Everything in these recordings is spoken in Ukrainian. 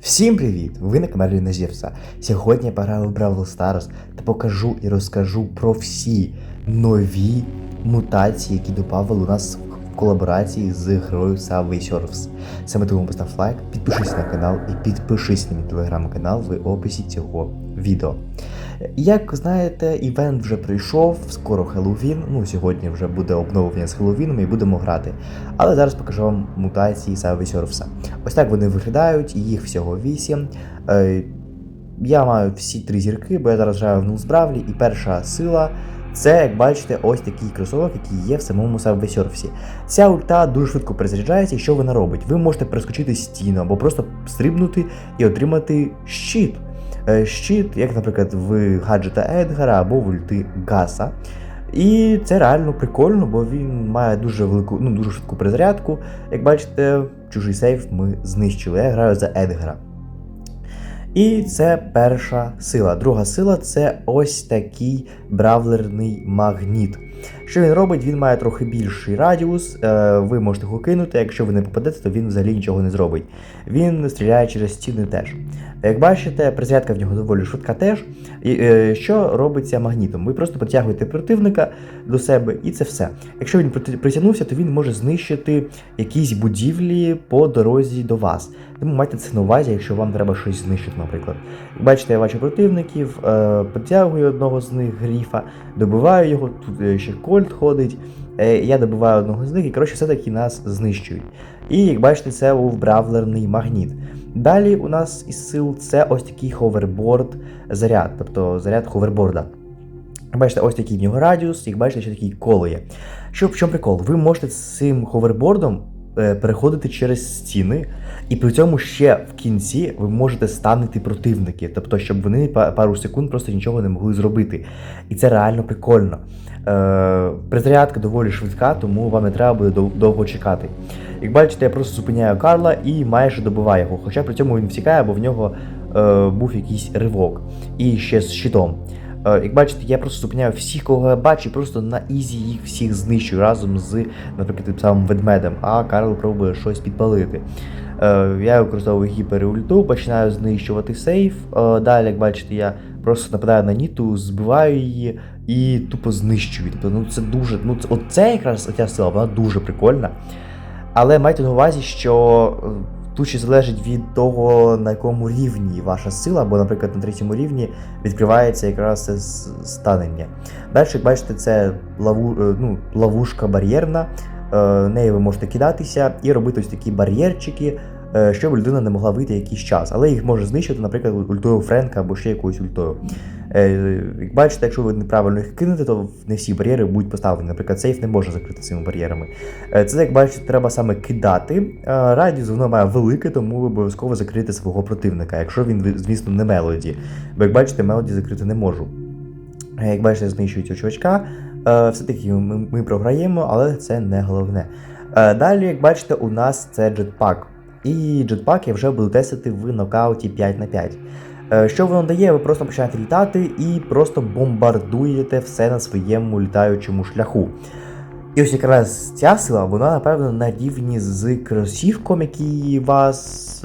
Всім привіт! Ви на каналі Назірса. Сьогодні я пограю в Бравл Stars та покажу і розкажу про всі нові мутації, які добавили у нас в колаборації з грою Subway Surfs. Саме тому постав лайк, підпишись на канал і підпишись на мій телеграм-канал в описі цього відео. Як знаєте, івент вже прийшов, скоро Хеллоуін. Ну, сьогодні вже буде обновлення з Хеллоуіном і будемо грати. Але зараз покажу вам мутації Surfs. Ось так вони виглядають, їх всього 8. Е, я маю всі три зірки, бо я зараз граю в Нулс Бравлі, і перша сила. Це, як бачите, ось такий кросовок, який є в самому Surfs. Ця ульта дуже швидко перезаряджається, і що вона робить? Ви можете перескочити стіну або просто стрибнути і отримати щит. Е, Щит, як, наприклад, в гаджета Едгара або в ульти Гаса. І це реально прикольно, бо він має дуже велику, ну дуже швидку перезарядку. Як бачите, чужий сейф ми знищили. Я граю за Едгара. І це перша сила. Друга сила це ось такий бравлерний магніт. Що він робить? Він має трохи більший радіус. е, Ви можете його кинути. Якщо ви не попадете, то він взагалі нічого не зробить. Він стріляє через стіни теж. Як бачите, перезарядка в нього доволі швидка теж. І, е, Що робиться магнітом? Ви просто притягуєте противника до себе, і це все. Якщо він притягнувся, то він може знищити якісь будівлі по дорозі до вас. Тому майте це на увазі, якщо вам треба щось знищити, наприклад. Бачите, я бачу противників, е, притягую одного з них гріфа, добиваю його, тут е, ще кольт ходить. Е, я добиваю одного з них, і коротше, все-таки нас знищують. І як бачите, це був бравлерний магніт. Далі у нас із сил це ось такий ховерборд заряд, тобто заряд ховерборда. Бачите, ось такий в нього радіус, як бачите, ще такий коло є. Що в чому прикол? Ви можете з цим ховербордом переходити через стіни, і при цьому ще в кінці ви можете станити противники, тобто, щоб вони пару секунд просто нічого не могли зробити. І це реально прикольно. Е, Перезарядка доволі швидка, тому вам не треба буде довго чекати. Як бачите, я просто зупиняю Карла і майже добиваю його. Хоча при цьому він втікає, бо в нього е, був якийсь ривок. І ще з щитом. Е, Як бачите, я просто зупиняю всіх, кого я бачу, просто на ізі їх всіх знищую разом з, наприклад, тим самим ведмедем, а Карл пробує щось підпалити. Е, Я використовую гіперульту, починаю знищувати сейф. Е, Далі, як бачите, я просто нападаю на Ніту, збиваю її і тупо знищую. Тобто, ну це дуже. Ну, це, оце якраз ця сила, вона дуже прикольна. Але майте на увазі, що е, тут ще залежить від того, на якому рівні ваша сила, бо, наприклад, на третьому рівні відкривається якраз це станення. Далі, як бачите, це лаву, ну, ловушка бар'єрна, нею ви можете кидатися і робити ось такі бар'єрчики, е, щоб людина не могла вийти якийсь час. Але їх може знищити, наприклад, ультою Френка або ще якоюсь ультою. Е, Як бачите, якщо ви неправильно їх кинете, то не всі бар'єри будуть поставлені. Наприклад, сейф не може закрити цими бар'єрами. Е, Це, як бачите, треба саме кидати. Е, Радіус воно має велике, тому ви обов'язково закрити свого противника, якщо він, звісно, не мелоді. Бо як бачите, мелоді закрити не можу. Е, Як бачите, знищують цього чувачка. Е, Все-таки ми, ми програємо, але це не головне. Е, Далі, як бачите, у нас це джетпак. І джетпак я вже буду тестити в нокауті 5 на 5. Е, Що воно дає? Ви просто починаєте літати і просто бомбардуєте все на своєму літаючому шляху. І ось якраз ця сила, вона, напевно, на рівні з кросівком, який вас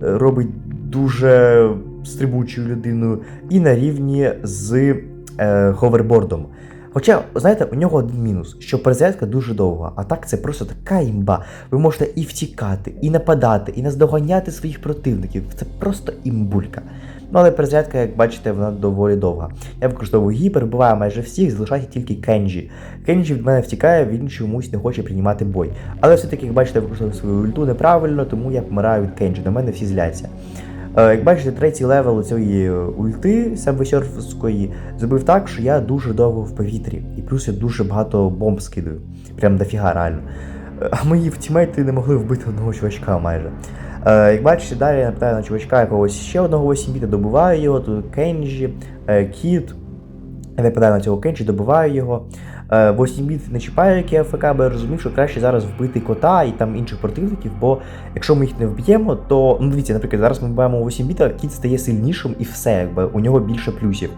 робить дуже стрибучою людиною, і на рівні з е, ховербордом. Хоча, знаєте, у нього один мінус, що перезарядка дуже довга, а так це просто така імба. Ви можете і втікати, і нападати, і наздоганяти своїх противників. Це просто імбулька. Ну, але перезарядка, як бачите, вона доволі довга. Я використовую її, перебиваю майже всіх, залишається тільки Кенджі. Кенджі від мене втікає, він чомусь не хоче приймати бой. Але все-таки, як бачите, я використовую свою ульту неправильно, тому я помираю від Кенджі, на мене всі зляться. Е, Як бачите, третій левел цієї ульти самбосерфської зробив так, що я дуже довго в повітрі. І плюс я дуже багато бомб скидаю. Прям дофіга реально. Е, А мої тімейти не могли вбити одного чувачка майже. Е, Як бачите, далі я нападаю на чувачка якогось ще одного 8 біта, добиваю його, тут Кенджі, е, Кіт. Я нападаю на цього Кенджі, добиваю його. 8 біт не чіпаю, як я АФК, бо я розумів, що краще зараз вбити кота і там інших противників, бо якщо ми їх не вб'ємо, то ну дивіться, наприклад, зараз ми вбиваємо 8 біта, кіт стає сильнішим і все, якби у нього більше плюсів.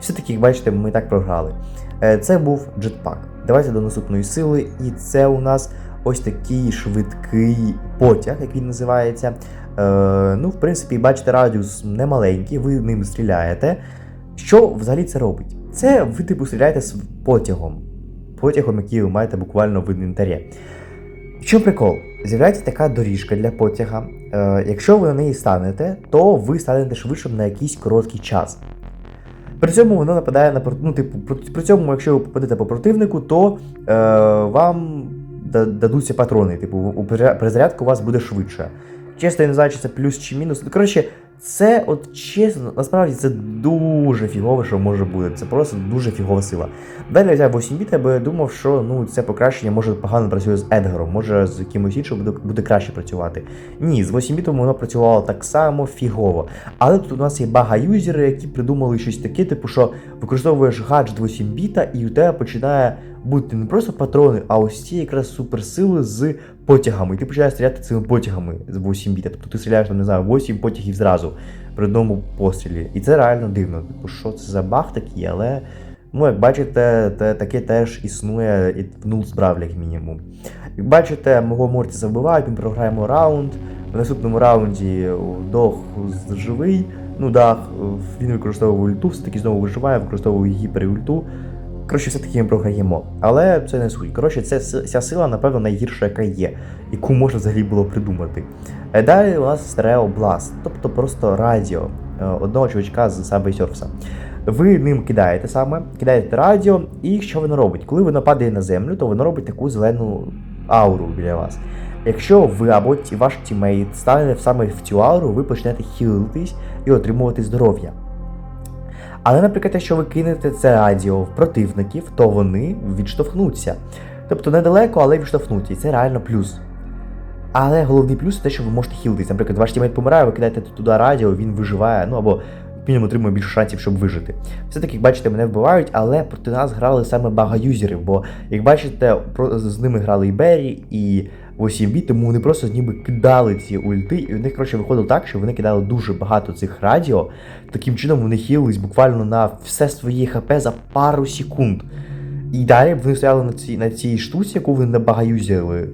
Все-таки, як бачите, ми так програли. Е, Це був джетпак. Давайте до наступної сили, і це у нас ось такий швидкий потяг, як він називається. Е, ну, в принципі, бачите, радіус немаленький, ви ним стріляєте. Що взагалі це робить? Це ви типу стріляєте з потягом. Потягом, який ви маєте буквально в інвентарі. В чому прикол? З'являється така доріжка для потяга. Е, якщо ви на неї станете, то ви станете швидшим на якийсь короткий час. При цьому воно нападає на ну, типу, при, цьому, якщо ви попадете по противнику, то е, вам дадуться патрони. Типу, у пере- перезарядка у вас буде швидше. Чесно, я не знаю, чи це плюс чи мінус. Ну, коротше, це от чесно, насправді це дуже фігове, що може бути. Це просто дуже фігова сила. Далі я взяв 8 біт, бо я думав, що ну, це покращення може погано працює з Едгаром, може з якимось іншим буде, буде краще працювати. Ні, з 8 бітом воно працювало так само фігово. Але тут у нас є бага-юзери, які придумали щось таке, типу, що використовуєш гаджет 8 біта, і у тебе починає бути не просто патрони, а ось ці якраз суперсили з потягами. І ти починаєш стріляти цими потягами з 8 біта. Тобто ти стріляєш, там, не знаю, 8 потягів зразу при одному пострілі. І це реально дивно. Типу, що це за баг такий, але. Ну, як бачите, те, таке теж існує і в Нулс Бравлі, як мінімум. Як бачите, мого Мортіса вбивають, ми програємо раунд. В наступному раунді Дох живий. Ну дах, він використовує ульту, все-таки знову виживає, використовує гіперульту. Коротше, все-таки ми програємо. Але це не суть. Коротше, це ця сила, напевно, найгірша, яка є, яку можна взагалі було придумати. Е, Далі у нас Стерео Blast, тобто просто радіо е, одного чувачка з Surfs. Ви ним кидаєте саме, кидаєте радіо, і що воно робить? Коли воно падає на землю, то воно робить таку зелену ауру біля вас. Якщо ви або ваш тімейт стане саме в цю ауру, ви почнете хілитись і отримувати здоров'я. Але, наприклад, якщо ви кинете це радіо в противників, то вони відштовхнуться. Тобто недалеко, але відштовхнуться. І це реально плюс. Але головний плюс це те, що ви можете хілитись. Наприклад, ваш тімейт помирає, ви кидаєте туди радіо, він виживає, ну або мінімум отримує більше шансів, щоб вижити. Все-таки, як бачите, мене вбивають, але проти нас грали саме бага-юзерів, бо, як бачите, з ними грали і Беррі, і 8 біт, тому вони просто ніби кидали ці ульти, і у них, коротше, виходило так, що вони кидали дуже багато цих радіо. Таким чином вони хілились буквально на все своє ХП за пару секунд. І далі вони стояли на цій, на цій штуці, яку вони набагаюзили.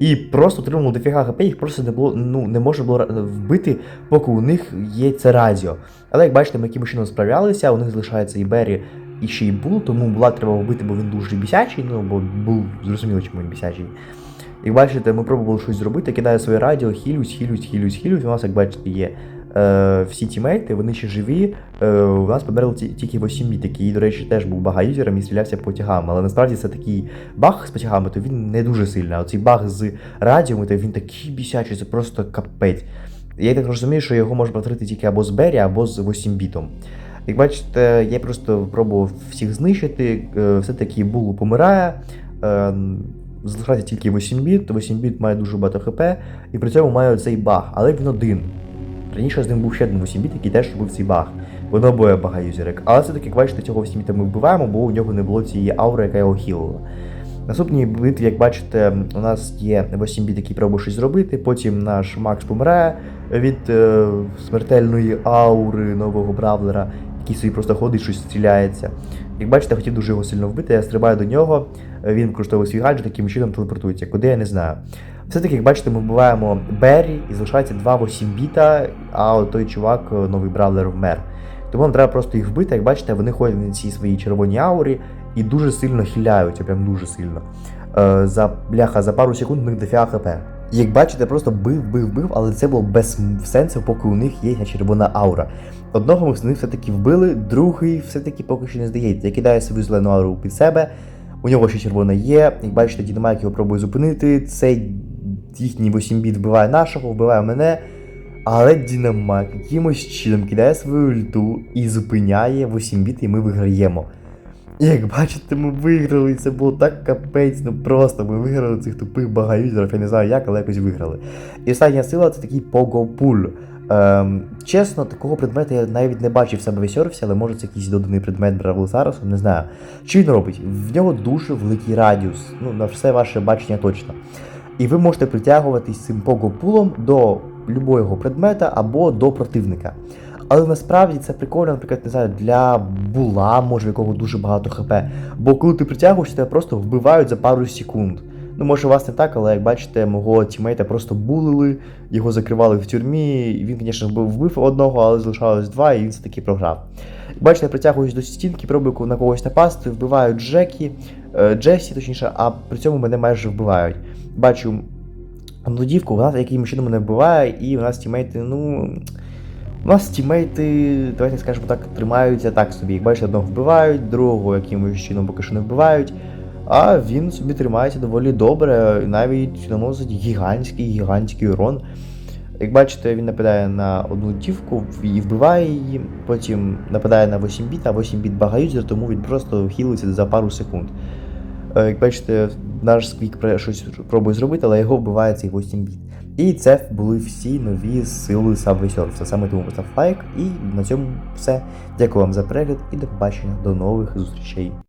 І просто отримали дофіга ХП, їх просто не було, ну, не можна було вбити, поки у них є це радіо. Але як бачите, ми якимось чином справлялися, у них залишається і Беррі, і ще й Бул, тому була треба вбити, бо він дуже бісячий, ну бо був зрозуміло, чому він бісячий. Як бачите, ми пробували щось зробити, кидаю своє радіо, хілюсь, хілюсь, хілюсь, хілюсь. У нас, як бачите, є всі тімейти, вони ще живі. Е, у нас померли тільки 8 біт, який, до речі, теж був багаюзером і стрілявся потягами. Але насправді це такий баг з потягами, то він не дуже сильний. А оцей баг з радіо, то він такий бісячий, це просто капець. Я так розумію, що його можна повторити тільки або з Беррі, або з 8 бітом. Як бачите, я просто пробував всіх знищити, е, все-таки Булу помирає. е, Залишається тільки 8 біт, 8 біт має дуже багато хп, і при цьому має цей баг, але він один. Раніше з ним був ще один 8 біт, який теж робив цей баг. Воно обоє багаюзерик. Але все-таки, бачите, цього 8 біта ми вбиваємо, бо у нього не було цієї аури, яка його хілила. Наступній битві, як бачите, у нас є 8 біт, який пробує щось зробити. Потім наш Макс помирає від е, смертельної аури нового бравлера, який собі просто ходить, щось стріляється. Як бачите, хотів дуже його сильно вбити, я стрибаю до нього, він використовує свій гаджет, таким чином телепортується. Куди я не знаю. Все-таки, як бачите, ми вбиваємо Беррі і залишається 2 8 біта, а той чувак, е, новий бравлер, вмер. Тому нам треба просто їх вбити, як бачите, вони ходять на цій своїй червоній аурі і дуже сильно хиляються, прям дуже сильно. Е, за бляха, за пару секунд у них дофіга хп. Як бачите, просто бив, бив, бив, але це було без сенсу, поки у них є червона аура. Одного ми все-таки вбили, другий все-таки поки що не здається. Я кидаю свою зелену ауру під себе. У нього ще червона є. Як бачите, Дінамайк його пробує зупинити. Цей їхній 8 біт вбиває нашого, вбиває мене. Але Дінамайк якимось чином кидає свою ульту і зупиняє 8 біт, і ми виграємо. І як бачите, ми виграли, і це було так капець, ну просто ми виграли цих тупих багаюзерів, я не знаю як, але якось виграли. І остання сила це такий погопуль. Ем, чесно, такого предмета я навіть не бачив в себе в сервісі, але може це якийсь доданий предмет Бравл Старосу, не знаю. Що він робить? В нього дуже великий радіус, ну на все ваше бачення точно. І ви можете притягуватись цим погопулом до любого предмета або до противника. Але насправді це прикольно, наприклад, не знаю, для була, може, якого дуже багато хп. Бо коли ти притягуєшся, тебе просто вбивають за пару секунд. Ну, може, у вас не так, але як бачите, мого тімейта просто булили, його закривали в тюрмі. Він, звісно, вбив, одного, але залишалось два, і він все-таки програв. Бачите, я притягуюсь до стінки, пробую на когось напасти, вбивають Джекі, е, Джесі, точніше, а при цьому мене майже вбивають. Бачу одну дівку, вона якимось чином мене вбиває, і у нас тімейти, ну. У нас тімейти, давайте скажемо так, тримаються так собі. Як бачите, одного вбивають, другого якимось чином поки що не вбивають. А він собі тримається доволі добре, навіть наносить гігантський гігантський урон. Як бачите, він нападає на одну дівку і вбиває її, потім нападає на 8 біт, а 8 біт багаюзер, тому він просто хілиться за пару секунд. Е, Як бачите, наш сквік щось пробує зробити, але його вбиває цей 8 біт. І це були всі нові сили Surf. Саме тому постав лайк. І на цьому все. Дякую вам за перегляд і до побачення. До нових зустрічей.